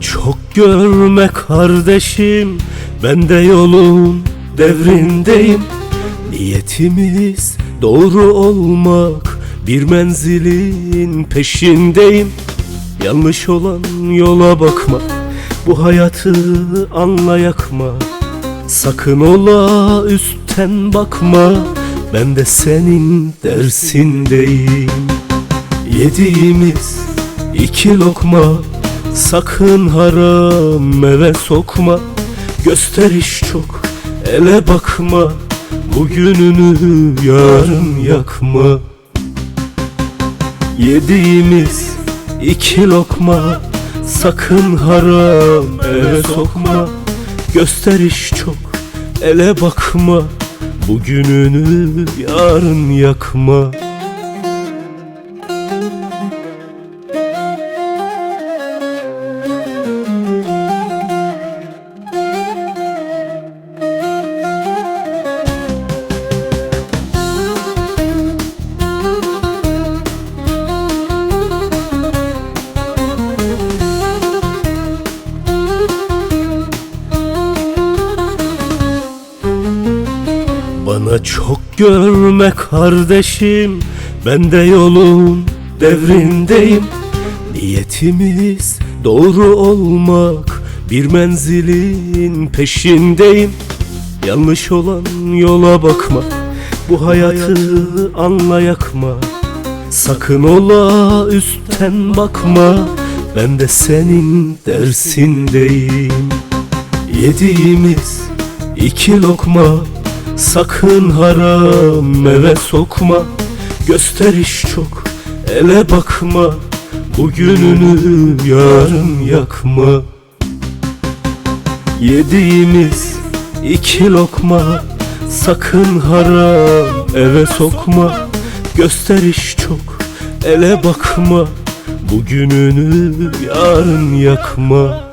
çok görme kardeşim Ben de yolun devrindeyim. Niyetimiz doğru olmak Bir menzilin peşindeyim. Yanlış olan yola bakma Bu hayatı anla yakma. Sakın ola üstten bakma Ben de senin dersindeyim. Yediğimiz iki lokma Sakın haram eve sokma. Gösteriş çok ele bakma. Bugününü yarın yakma. Yediğimiz iki lokma. Sakın haram eve sokma. Gösteriş çok ele bakma. Bugününü yarın yakma Bana çok görme kardeşim Ben de yolun devrindeyim. Niyetimiz doğru olmak Bir menzilin peşindeyim. Yanlış olan yola bakma Bu hayatı anla yakma Sakın ola üstten bakma Ben de senin dersindeyim. Yediğimiz iki lokma Sakın haram eve sokma. Gösteriş çok ele bakma. Bugününü yarın yakma. Yediğimiz iki lokma. Sakın haram eve sokma. Gösteriş çok ele bakma. Bugününü yarın yakma